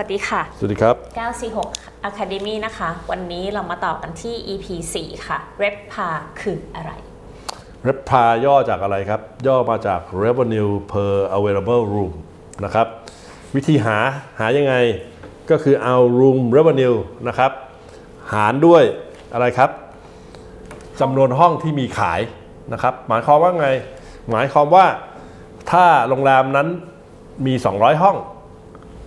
วัสดีค่ะ สวัสดีครับ 946 Academy นะคะ วันนี้เรามาต่อกันที่ EP 4 ค่ะ Rep p a คืออะไร r e p a ย่อจากอะไรครับ ย่อมาจาก revenue per available room นะครับ วิธีหาหายังไงก็คือเอา room revenue นะครับ หารด้วยอะไรครับจำนวนห้องที่มีขายนะครับ หมายความว่าไง หมายความว่าถ้าโรงแรมนั้นมี 200 ห้อง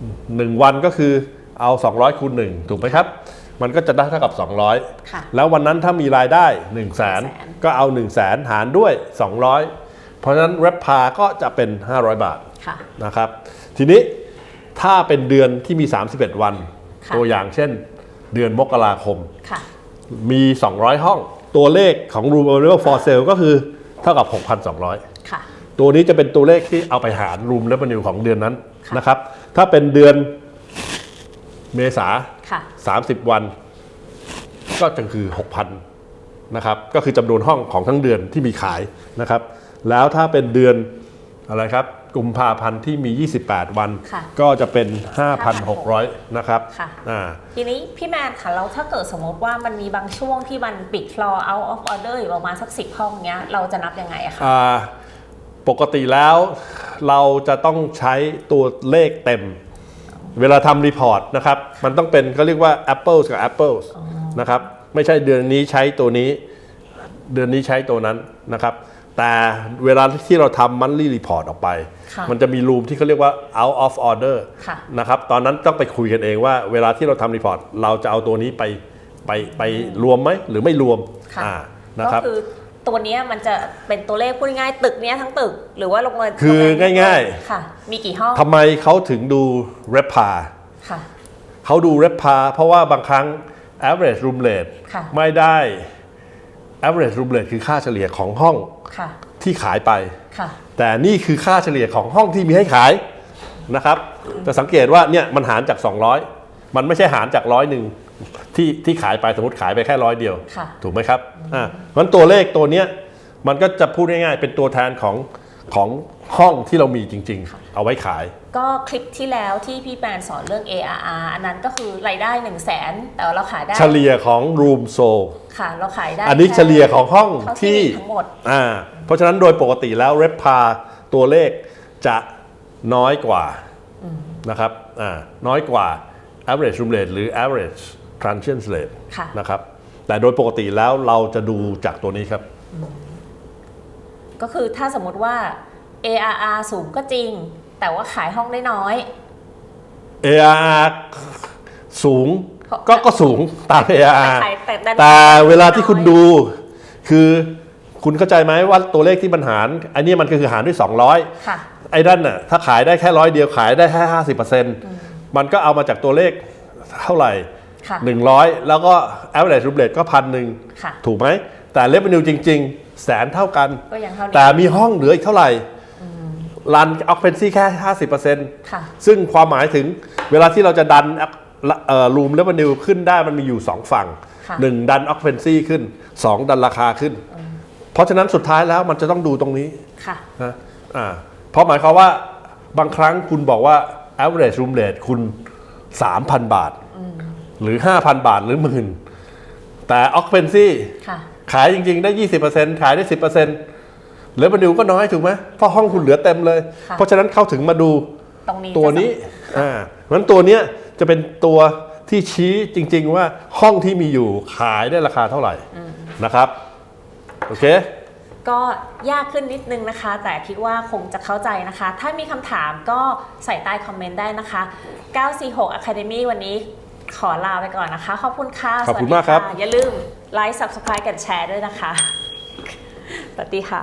1 วันก็คือเอา 200คูณ1ถูกไหมครับ มันก็จะได้เท่ากับ200ค่ะแล้ววันนั้นถ้ามีรายได้ 1 0 0 0 0แสน100,000ก็เอา 1 0 0 0 0แสนหารด้วย 200 เพราะฉะนั้น r e p p a ก็จะเป็น 500 บาทค่ะ นะครับ ทีนี้ถ้าเป็นเดือนที่มี 31 วัน ค่ะ ตัวอย่างเช่น เดือนมกราคม ค่ะ มี 200 ห้อง ตัวเลขของ room available for sale ก็คือเท่ากับ 6,200 ค่ะ ตัวนี้จะเป็นตัวเลขที่เอาไปหาร room revenue ของเดือนนั้นค่ะ นะครับ ถ้าเป็นเดือนเมษาค่ะ 30 วัน ก็จะคือ 6,000นะครับ ก็คือจำนวนห้องของทั้งเดือนที่มีขายนะครับ แล้วถ้าเป็นเดือนอะไรครับกุมภาพันธ์ที่มี 28 วัน ค่ะก็จะเป็น 5,600 นะครับค่ะ อ่า ทีนี้พี่แมนค่ะแล้วถ้าเกิดสมมติว่ามันมีบางช่วงที่มันปิด floor out of order อยู่ประมาณสัก10ห้องเนี้ย เราจะนับยังไงอะคะ อ่าปกติแล้ว เราจะต้องใช้ตัวเลขเต็ม เวลาทำรีพอร์ตนะครับ มันต้องเป็นเขาเรียกว่า apples กับ apples นะครับ ไม่ใช่เดือนนี้ใช้ตัวนี้ เดือนนี้ใช้ตัวนั้นนะครับ แต่เวลาที่เราทำ monthly report ออกไปค่ะมันจะมีรูมที่เขาเรียกว่า out of order ค่ะนะครับ ตอนนั้นต้องไปคุยกันเองว่า เวลาที่เราทำรีพอร์ตเราจะเอาตัวนี้ไปไปไปรวมไหมหรือไม่รวมค่ะอ่านะก็ครับคือ ตัวเนี้ยมันจะเป็นตัวเลขพูดง่ายๆตึกเนี้ยทั้งตึก หรือว่าโรงแรมคือโรงแรมง่ายๆ ค่ะ มีกี่ห้องทำไมเขาถึงดู r e p a ค่ะ เขาดู r e p a เพราะว่าบางครั้ง average room rate ค่ะ ไม่ได้ average room rate คือค่าเฉลี่ยของห้องค่ะ ที่ขายไป ค่ะ แต่นี่คือค่าเฉลี่ยของห้องที่มีให้ขายนะครับจะสังเกตว่าเนี่ยมันหารจาก 200 มันไม่ใช่หารจากร้อยหนึ่ง ที่ที่ขายไปสมมติขายไปแค่ร้อยเดียว ค่ะถูกไหมครับอ่ามันตัวเลขตัวเนี้ยมันก็จะพูดง่ายๆ เป็นตัวแทนของของห้องที่เรามีจริง ๆ เอาไว้ขาย ก็คลิปที่แล้วที่พี่แปนสอนเรื่อง ARR อันนั้นก็คือรายได้ 1 0 0 0 0แสนแต่ว่าเราขายได้ เฉลี่ยของ room sold ค่ะ เราขายได้อันนี้แค่เฉลี่ยของห้องเท่าที่ที่มีทั้งหมด อ่าเพราะฉะนั้นโดยปกติแล้ว r e p a ตัวเลขจะน้อยกว่านะครับอ่าน้อยกว่า average room rate หรือ average transient rate ค่ะนะครับ แต่โดยปกติแล้วเราจะดูจากตัวนี้ครับ ก็คือถ้าสมมติว่า ARR สูงก็จริง แต่ว่าขายห้องได้น้อย ARR สูงเพราะก็ก็สูงตามแต่ ARR ขายแต่ดันแต่เวลาที่คุณดูคือคุณเข้าใจไหมว่าตัวเลขที่มันหารอันนี้มันก็คือหารด้วย 200ค่ะไอ้นั่นน่ะถ้าขายได้แค่ร้อยเดียวขายได้แค่ห้าสิบเปอร์เซ็นต์มันก็เอามาจากตัวเลขเท่าไหร่ค่ะ หนึ่งร้อยแล้วก็ average room rate ก็พันหนึ่งค่ะถูกไหม แต่ revenue จริง ๆ แสนเท่ากันก็ยังเท่านี้แต่มีห้องเหลืออีกเท่าไหร่รัน occupancy แค่ 50%ค่ะซึ่งความหมายถึงเวลาที่เราจะดันเอ่อ room revenue ขึ้นได้มันมีอยู่ 2 ฝั่งค่ะ1ดัน occupancy ขึ้น 2 ดันราคาขึ้น เพราะฉะนั้นสุดท้ายแล้วมันจะต้องดูตรงนี้ค่ะนะอ่าเพราะหมายความว่าบางครั้งคุณบอกว่า average room rate คุณ 3,000 บาท หรือ 5,000 บาทหรือหมื่นแต่ occupancy ค่ะ ขายจริง ๆ ได้ 20%ขายได้ 10%เหลือมาดูก็น้อยถูกไหมเพราะห้องคุณเหลือเต็มเลย ค่ะ เพราะฉะนั้นเข้าถึงมาดูตรงนี้ตัวนี้อ่าเพราะฉะนั้นตัวเนี้ยจะเป็นตัวที่ชี้จริง ๆ ว่าห้องที่มีอยู่ขายได้ราคาเท่าไหร่นะครับโอเค ก็ยากขึ้นนิดนึงนะคะ แต่คิดว่าคงจะเข้าใจนะคะ ถ้ามีคำถามก็ใส่ใต้คอมเมนต์ได้นะคะ 946 Academy วันนี้ ขอลาไปก่อนนะคะ ขอบคุณค่ะขอบคุณสวัสดีมากครับะอย่าลืมไลค์ Subscribe กันแชร์ด้วยนะคะ สวัสดีค่ะ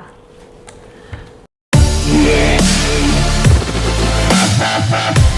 Bye.